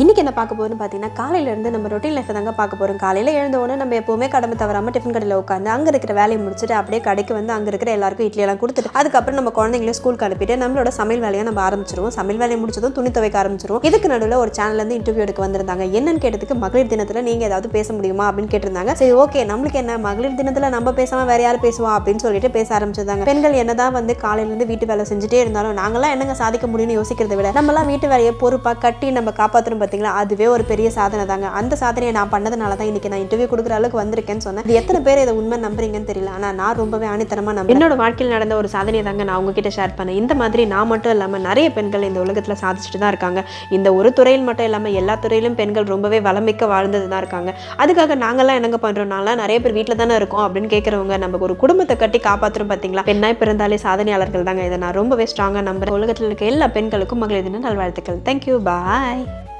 இன்றைக்கி என்ன பார்க்க போறோம்னு பார்த்தீங்கன்னா காலையில இருந்து நம்ம ரொட்டீன் லைஃப் தாங்க பார்க்க போகிறோம் காலையில் எழுந்த உடனே நம்ம எப்போவுமே கடமை தவறாமல் டிஃபன் கடையில் உட்காந்து அங்கே இருக்கிற வேலையை முடிச்சுட்டு அப்படியே கடைக்கு வந்து அங்கே இருக்கிற எல்லாருக்கும் இட்லியெல்லாம் கொடுத்துட்டு அதுக்கப்புறம் நம்ம குழந்தைங்களையும் ஸ்கூலுக்கு அனுப்பிட்டு நம்மளோட சமையல் வேலையை நம்ம ஆரம்பிச்சிருவோம். சமையல் வேலையை முடிச்சதும் துணி துவைக்க ஆரம்பிச்சிருவோம். இதுக்கு நடுவில் ஒரு சேனல்லேருந்து இன்டர்வியூ எடுக்க வந்திருந்தாங்க. என்னன்னு கேட்டதுக்கு மகளிர் தினத்தில் நீங்கள் ஏதாவது பேச முடியுமா அப்படின்னு கேட்டிருந்தாங்க. சரி ஓகே நம்மளுக்கு என்ன? மகளிர் தினத்தில் நம்ம பேசாமல் வேற யார் பேசுவா அப்படின்னு சொல்லிட்டு பேச ஆரம்பிச்சிருந்தாங்க. பெண்கள் என்னதான் வந்து காலையிலேருந்து வீட்டு வேலை செஞ்சுட்டே இருந்தாலும் நாங்களாம் என்னங்க சாதிக்க முடியும்னு யோசிக்கிறத விட நம்மளாம் வீட்டு வேலையை பொறுப்பாக கட்டி நம்ம காப்பாற்றணும் பார்த்தீங்களா அதுவே ஒரு பெரிய சாதனை தாங்க. அந்த சாதனையை நான் பண்ணதுனால தான் இன்னைக்கு நான் இன்டர்வியூ கொடுக்குற அளவுக்கு வந்திருக்கேன்னு சொன்னேன். இது எத்தனை பேர் இதை உண்மை நம்புறீங்கன்னு தெரியல. ஆனால் நான் ரொம்பவே ஆணித்தனமாக நம்ப என்னோட வாழ்க்கையில் நடந்த ஒரு சாதனையை தாங்க நான் உங்ககிட்ட ஷேர் பண்ணேன். இந்த மாதிரி நான் மட்டும் இல்லாமல் நிறைய பெண்கள் இந்த உலகத்தில் சாதிச்சுட்டு தான் இருக்காங்க. இந்த ஒரு துறையில் மட்டும் இல்லாமல் எல்லா துறையிலும் பெண்கள் ரொம்பவே வளமிக்க வாழ்ந்தது தான் இருக்காங்க. அதுக்காக நாங்கள்லாம் என்னங்க பண்ணுறோம்னால நிறைய பேர் வீட்டில் தானே இருக்கோம் அப்படின்னு கேட்குறவங்க நமக்கு ஒரு குடும்பத்தை கட்டி காப்பாற்றுறோம் பார்த்தீங்களா பெண்ணாய் பிறந்தாலே சாதனையாளர்கள் தாங்க. இதை நான் ரொம்பவே ஸ்ட்ராங்காக நம்புறேன். உலகத்தில் இருக்க எல்லா பெண்களுக்கும் மகளிர் தின நல்வாழ்த்துக்கள். Thank you bye